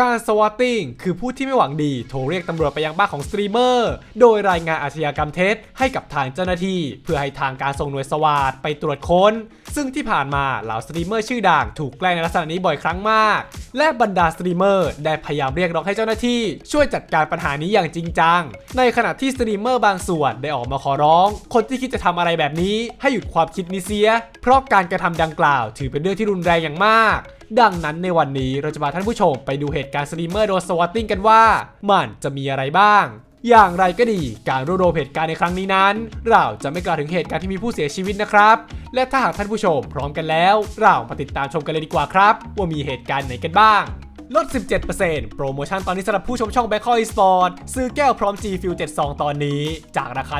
การสวอตติ้งคือผู้ที่ไม่หวังดีโทรเรียกตำรวจไปยังบ้านของสตรีมเมอร์ โดยรายงานอาชญากรรมเท็จให้กับทางเจ้าหน้าที่ เพื่อให้ทางการส่งหน่วยสวาตไปตรวจค้น ซึ่งที่ผ่านมาเหล่าสตรีมเมอร์ชื่อดังถูกแกล้งในลักษณะนี้บ่อยครั้งมาก และบรรดาสตรีมเมอร์ได้พยายามเรียกร้องให้เจ้าหน้าที่ ช่วยจัดการปัญหานี้อย่างจริงจัง ในขณะที่สตรีมเมอร์บางส่วนได้ออกมาขอร้อง คนที่คิดจะทำอะไรแบบนี้ให้หยุดความคิดนี้เสีย เพราะการกระทำดังกล่าว ถือเป็นเรื่องที่รุนแรงอย่างมาก ดังนั้นในวันนี้เราจะพาท่านผู้ชมไปดูเหตุการณ์สตรีมเมอร์โดนสวอตติ้งกันว่ามันจะมีอะไรบ้าง อย่างไรก็ดี การรวบรวมเหตุการณ์ในครั้งนี้นั้น เราจะไม่กล่าวถึงเหตุการณ์ที่มีผู้เสียชีวิตนะครับ และถ้าหากท่านผู้ชมพร้อมกันแล้ว เรามาติดตามชมกันเลยดีกว่าครับ ว่ามีเหตุการณ์ไหนกันบ้างลด 17%โปรโมชั่นตอนนี้สำหรับผู้ชมช่อง b a c k ค e Sport ซื้อแก้วพร้อม G Fuel 72 ตอนนี้ จากราคา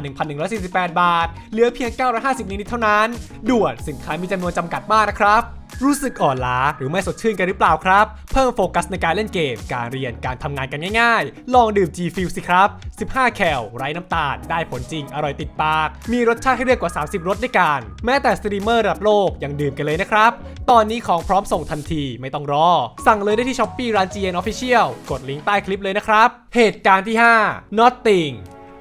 1,148 บาท เหลือเพียง 950มิลลิเท่านั้น ด่วนสินค้ามีจำนวนจำกัดมากนะครับ รู้สึกอ่อนล้าหรือไม่สดชื่นกันหรือเปล่าครับ เพิ่มโฟกัสในการเล่นเกม การเรียนการทำงานกันง่ายๆ ลองดื่ม G Fuel สิครับ 15 แคลไร้น้ำตาล ได้ผลจริง อร่อยติดปาก มีรสชาติให้เลือกกว่า 30 รสด้วยกัน แม้แต่สตรีมเมอร์ระดับโลกยังดื่มกันเลยนะครับ ตอนนี้ของพร้อมส่งทันทีไม่ต้องรอ สั่งเลยได้ที่ Shopee ร้าน GN Official กดลิงก์ใต้คลิปเลยนะครับ เหตุการณ์ที่ 5 Nothing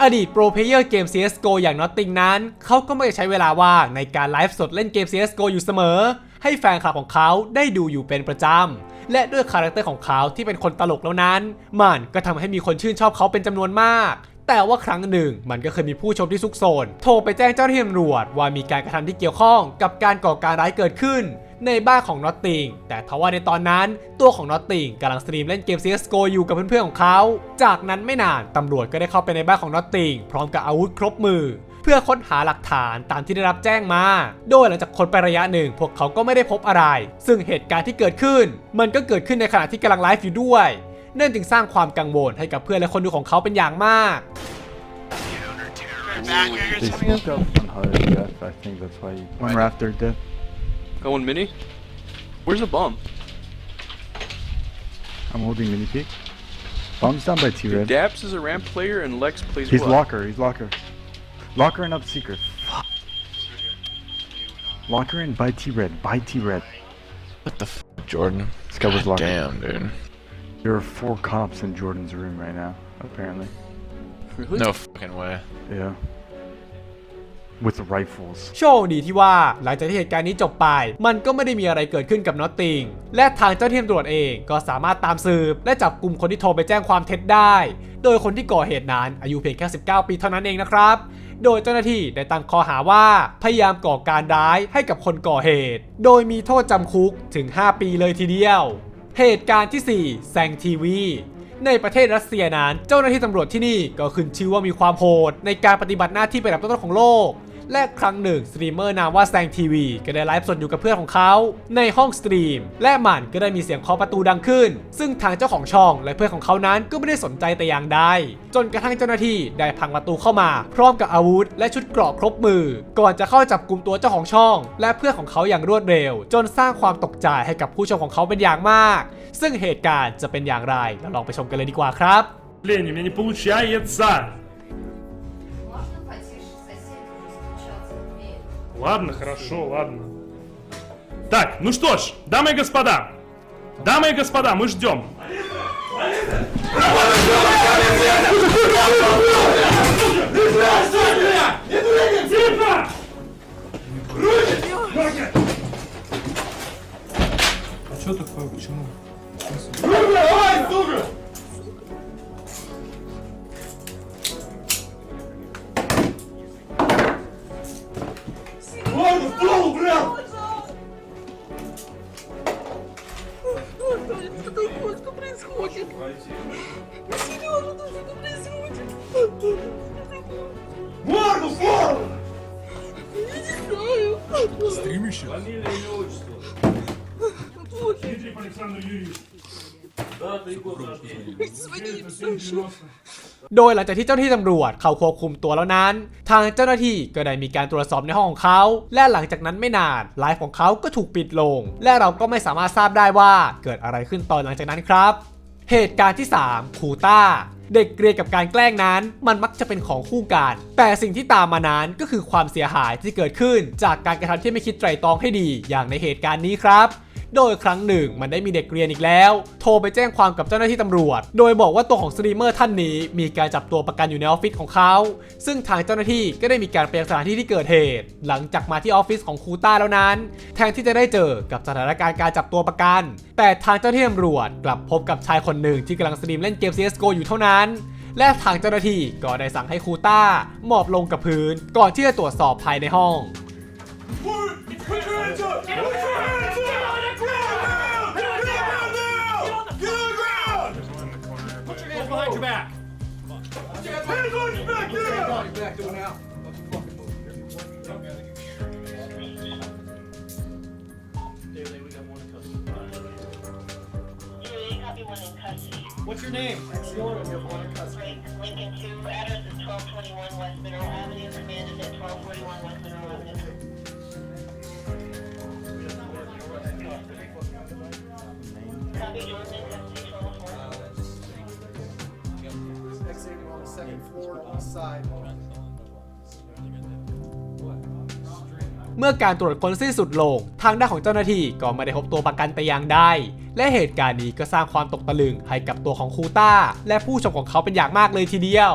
อดีตโปรเพลเยอร์เกม CSGO อย่าง Notting นั้น เขาก็ไม่ได้ใช้เวลาว่างในการไลฟ์สดเล่นเกม CSGO อยู่เสมอ ให้แฟนคลับของเขาได้ดูอยู่เป็นประจำ และด้วยคาแรคเตอร์ของเขาที่เป็นคนตลกแล้วนั้น มันก็ทำให้มีคนชื่นชอบเขาเป็นจำนวนมากแต่ว่าครั้งหนึ่งมันก็เคยมีผู้ชมที่ซุกซนโทรไปแจ้งเจ้าหน้าที่ตำรวจว่ามีการกระทำที่เกี่ยวข้องกับการก่อการร้ายเกิดขึ้น ในบ้านของนอตติงแต่ทว่าในตอนนั้นตัวของนอตติงกำลังสตรีมเล่นเกม CSGO อยู่กับเพื่อนๆของเขา จากนั้นไม่นานตำรวจก็ได้เข้าไปในบ้านของนอตติงพร้อมกับอาวุธครบมือ เพื่อค้นหาหลักฐานตามที่ได้รับแจ้งมา โดยหลังจากค้นไประยะหนึ่ง พวกเขาก็ไม่ได้พบอะไร ซึ่งเหตุการณ์ที่เกิดขึ้น มันก็เกิดขึ้นในขณะที่กำลังไลฟ์อยู่ด้วยนั่นจึงสร้างความกังวลให้กับเพื่อนและคนดูของเขาเป็นอย่างมาก They spoke up on HUD, yes, I think that's why you... One Raptor death. Going mini? Where's the bomb? I'm holding mini peek. Bomb's down by Dude, T-Red. Daps is a ramp player and Lex plays He's what? locker, he's locker. Locker and up secret. Locker and by T-Red, by T-Red. What the f, Jordan? This guy was God locker. Damn, dude. There are four cops in Jordan's room right now, apparently. Really? No fucking way. Yeah. With rifles. โชคดีที่ว่าหลังจากที่เหตุการณ์นี้จบไป มันก็ไม่ได้มีอะไรเกิดขึ้นกับนอตติง และทางเจ้าหน้าที่ตำรวจเองก็สามารถตามสืบ และจับกลุ่มคนที่โทรไปแจ้งความเท็จได้ โดยคนที่ก่อเหตุนั้นอายุเพียงแค่ 19 ปีเท่านั้นเองนะครับ โดยเจ้าหน้าที่ได้ตั้งข้อหาว่า พยายามก่อการร้ายให้กับคนก่อเหตุ โดยมีโทษจำคุกถึง 5 ปีเลยทีเดียว เหตุการณ์ที่ 4 แซงทีวีในประเทศรัสเซียนั้น เจ้าหน้าที่ตำรวจที่นี่ก็ขึ้นชื่อว่ามีความโหด ในการปฏิบัติหน้าที่เป็นอันดับต้นของโลก และครั้งหนึ่งสตรีมเมอร์นามว่าแซงทีวีก็ได้ไลฟ์สดอยู่กับเพื่อนของเขาในห้องสตรีม และหมันก็ได้มีเสียงเคาะประตูดังขึ้น ซึ่งทางเจ้าของช่องและเพื่อนของเขานั้นก็ไม่ได้สนใจแต่อย่างใดจนกระทั่งเจ้าหน้าที่ได้พังประตูเข้ามา พร้อมกับอาวุธ และชุดเกราะครบมือ ก่อนจะเข้าจับกลุ่มตัวเจ้าของช่อง และเพื่อนของเขาอย่างรวดเร็ว จนสร้างความตกใจให้กับผู้ชมของเขาเป็นอย่างมาก ซึ่งเหตุการณ์จะเป็นอย่างไรเราลองไปชมกันเลยดีกว่าครับเล่นอยู่ในนี้ผู้ใช้ยั Ладно, хорошо, ладно. Так, ну что ж, дамы и господа, дамы и господа, мы ждем. А что такое? Почему? Что Я не знаю. Стримище? Дмитриев Александр Юрьевич. Звони, Саша. โดยหลังจากที่เจ้าหน้าที่ตำรวจเข้าควบคุมตัวแล้วนั้น ทางเจ้าหน้าที่ก็ได้มีการตรวจสอบในห้องของเขา และหลังจากนั้นไม่นานไลฟ์ของเขาก็ถูกปิดลง และเราก็ไม่สามารถทราบได้ว่าเกิดอะไรขึ้นตอนหลังจากนั้นครับ เหตุการณ์ที่ 3 คูต้า เด็กเกรียนกับการแกล้งนั้น มันมักจะเป็นของคู่กัน แต่สิ่งที่ตามมานั้นก็คือความเสียหายที่เกิดขึ้น จากการกระทำที่ไม่คิดไตร่ตรองให้ดีอย่างในเหตุการณ์นี้ครับ โดยครั้งหนึ่งมันได้มีเด็กเรียนอีกแล้ว โทรไปแจ้งความกับเจ้าหน้าที่ตำรวจ โดยบอกว่าตัวของสตรีมเมอร์ท่านนี้มีการจับตัวประกันอยู่ในออฟฟิศของเขา ซึ่งทางเจ้าหน้าที่ก็ได้มีการไปยังสถานที่ที่เกิดเหตุ หลังจากมาที่ออฟฟิศของครูต้าแล้วนั้น แทนที่จะได้เจอกับสถานการณ์การจับตัวประกัน แต่ทางเจ้าหน้าที่ตำรวจกลับพบกับชายคนหนึ่งที่กำลังสตรีมเล่นเกม CSGO อยู่เท่านั้นและทางเจ้าหน้าที่ก็ได้สั่งให้ครูต้าหมอบลงกับพื้น ก่อนที่จะตรวจสอบภายในห้อง What's your name? Lincoln 2, address is 1221 West Mineral Avenue, command is at 1241 West Mineral Avenue. Copy, Jordan, FC 1204. second floor, east side. เมื่อการตรวจค้นสิ้นสุดลง ทางด้านของเจ้าหน้าที่ก็ไม่ได้พบตัวประกันแต่อย่างใด และเหตุการณ์นี้ก็สร้างความตกตะลึงให้กับตัวของคูต้า และผู้ชมของเขาเป็นอย่างมากเลยทีเดียว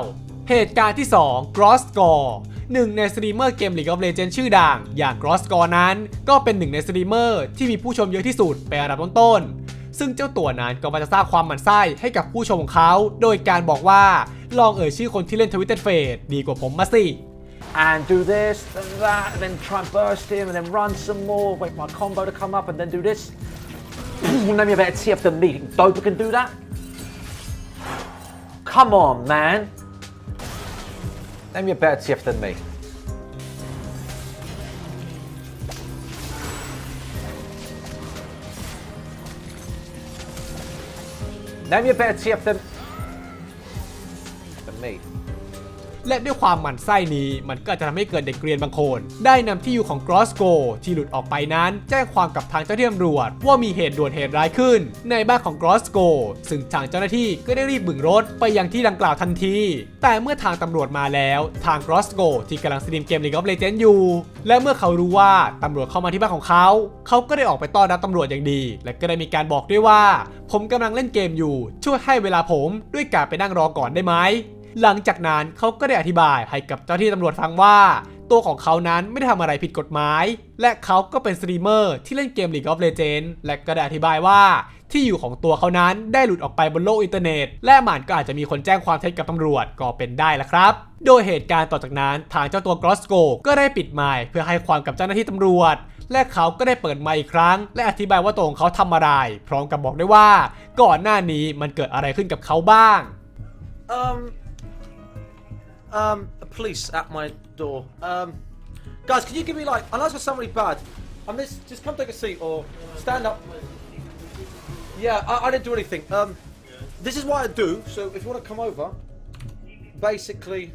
เหตุการณ์ที่ 2 Gross Score หนึ่งในสตรีมเมอร์เกม League of Legends ชื่อดัง อย่าง Gross Score นั้นก็เป็นหนึ่งในสตรีมเมอร์ที่มีผู้ชมเยอะที่สุดเป็นอันดับต้นๆซึ่งเจ้าตัวนั้นก็มาจะสร้างความหมั่นไส้ให้กับผู้ชมของเขา โดยการบอกว่าลองเอ่ยชื่อคนที่เล่น Twitter Fate ดีกว่าผมมาสิ and do this, then that, and then try and burst him, and then run some more, wait for my combo to come up, and then do this. Name me a better TF than me. Dopa can do that? Come on, man. Name me a better TF than me. Name me a better TF than, than และด้วยความหมั่นไส้นี้มันก็จะทำให้เกิดเด็กเรียนบางคน ได้นำที่อยู่ของ Grossgo ที่หลุดออกไปนั้น แจ้งความกับทางเจ้าหน้าที่ตำรวจ ว่ามีเหตุด่วนเหตุร้ายขึ้น ในบ้านของ Grossgo ซึ่งทางเจ้าหน้าที่ก็ได้รีบบึงรถไปยังที่ดังกล่าวทันที แต่เมื่อทางตำรวจมาแล้วทาง Grossgo ที่กำลังสตรีมเกม League of Legends อยู่ และเมื่อเขารู้ว่าตำรวจเข้ามาที่บ้านของเขา เขาก็ได้ออกไปต้อนรับตำรวจอย่างดี และก็ได้มีการบอกด้วยว่า ผมกำลังเล่นเกมอยู่ ช่วยให้เวลาผมด้วยการไปนั่งรอก่อนได้ไหม หลังจากนั้นเขาก็ได้อธิบายให้กับเจ้าที่ตำรวจฟังว่า ตัวของเขานั้นไม่ได้ทำอะไรผิดกฎหมาย และเขาก็เป็นสตรีมเมอร์ที่เล่นเกม League of Legends และก็ได้อธิบายว่าที่อยู่ของตัวเขานั้นได้หลุดออกไปบนโลกอินเทอร์เน็ต และมันก็อาจจะมีคนแจ้งความเท็จกับตำรวจก็เป็นได้ละครับ โดยเหตุการณ์ต่อจากนั้นทางเจ้าตัวกรอสโกก็ได้ปิดไมค์เพื่อให้ความกับเจ้าหน้าที่ตำรวจ และเขาก็ได้เปิดไมค์อีกครั้ง และอธิบายว่าตัวของเขาทำอะไร พร้อมกับบอกด้วยว่า ก่อนหน้านี้มันเกิดอะไรขึ้นกับเขาบ้าง Um, um, police at my door. Um, guys, can you give me like? I know it's somebody bad. I'm this. Just come take a seat or stand up. Yeah, I, I didn't do anything. Um, this is what I do. So if you want to come over, basically,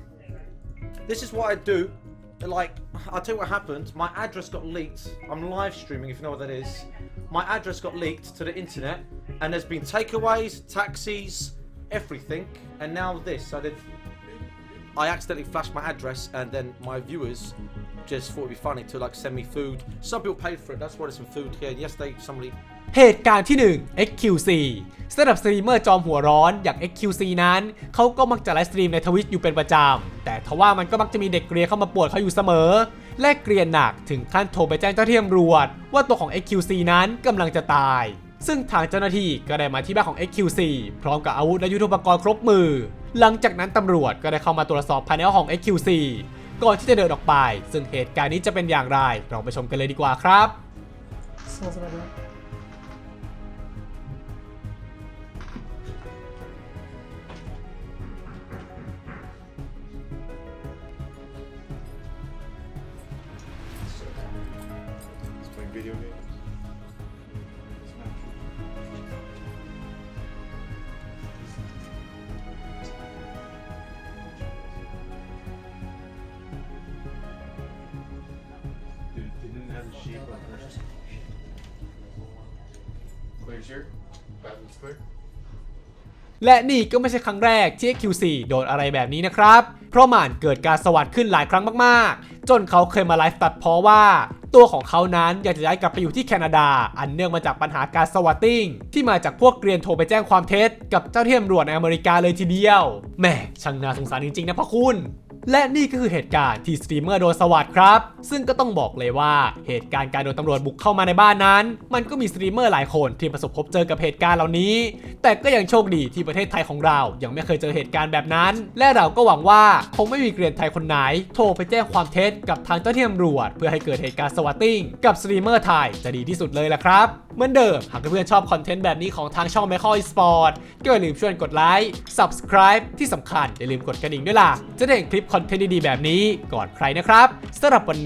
this is what I do. Like, I'll tell you what happened. My address got leaked. I'm live streaming, if you know what that is. My address got leaked to the internet, and there's been takeaways, taxis, everything, and now this. I did. I accidentally flashed my address, and then my viewers just thought it'd be funny to like send me food. Some people paid for it. That's why there's some food here. And yesterday, somebody เหตุการณ์ที่ 1 XQC สำหรับสตรีมเมอร์จอมหัวร้อนอย่าง XQC นั้น เขาก็มักจะไลฟ์สตรีมในทวิตอยู่เป็นประจำ แต่ทว่ามันก็มักจะมีเด็กเกรียนเข้ามาปวดเขาอยู่เสมอ และเกรียนหนักถึงขั้นโทรไปแจ้งเจ้าหน้าที่ตำรวจ ว่าตัวของ XQC นั้นกำลังจะตาย ซึ่งทางเจ้าหน้าที่ก็ได้มาที่บ้านของ XQC พร้อมกับอาวุธและยุทโธปกรณ์ครบมือ หลังจากนั้นตำรวจก็ได้เข้ามาตรวจสอบภายในห้องของ XQC ก่อนที่จะเดินออกไป ซึ่งเหตุการณ์นี้จะเป็นอย่างไรเราไปชมกันเลยดีกว่าครับ และนี่ก็ไม่ใช่ครั้งแรกที่ XQC โดนอะไรแบบนี้นะครับ เพราะมันเกิดการสวัสดขึ้นหลายครั้งมากๆ จนเขาเคยมาไลฟ์ตัดเพราะว่า ตัวของเขานั้นอยากจะย้ายกลับไปอยู่ที่แคนาดา อันเนื่องมาจากปัญหาการสวัตติ้งที่มาจากพวกเกรียนโทรไปแจ้งความเท็จกับเจ้าที่ตำรวจในอเมริกาเลยทีเดียวแหม่ช่างน่าสงสารจริงๆนะพ่อคุณ และนี่ก็คือเหตุการณ์ที่สตรีมเมอร์โดนสวัสดครับ ซึ่งก็ต้องบอกเลยว่าเหตุการณ์การโดนตำรวจบุกเข้ามาในบ้านนั้น มันก็มีสตรีมเมอร์หลายคนที่ประสบพบเจอกับเหตุการณ์เหล่านี้ แต่ก็ยังโชคดีที่ประเทศไทยของเรายังไม่เคยเจอเหตุการณ์แบบนั้น และเราก็หวังว่าคงไม่มีเกรียนไทยคนไหน โทรไปแจ้งความเท็จกับทางเจ้าหน้าที่ตำรวจ เพื่อให้เกิดเหตุการณ์สวัตติ้งกับสตรีมเมอร์ไทยจะดีที่สุดเลยล่ะครับเหมือนเดิมหากเพื่อนชอบคอนเทนต์แบบนี้ของทางช่อง m ม c a l Esport ก็อย่าลืมช่วยกดไลค์ Subscribe ที่สำคัญอย่าลืมกดกระดิ่งด้วยล่ะจะได้เห็นคลิปคอนเทนต์ดีๆแบบนี้ก่อนใครนะครับสำหรับวัน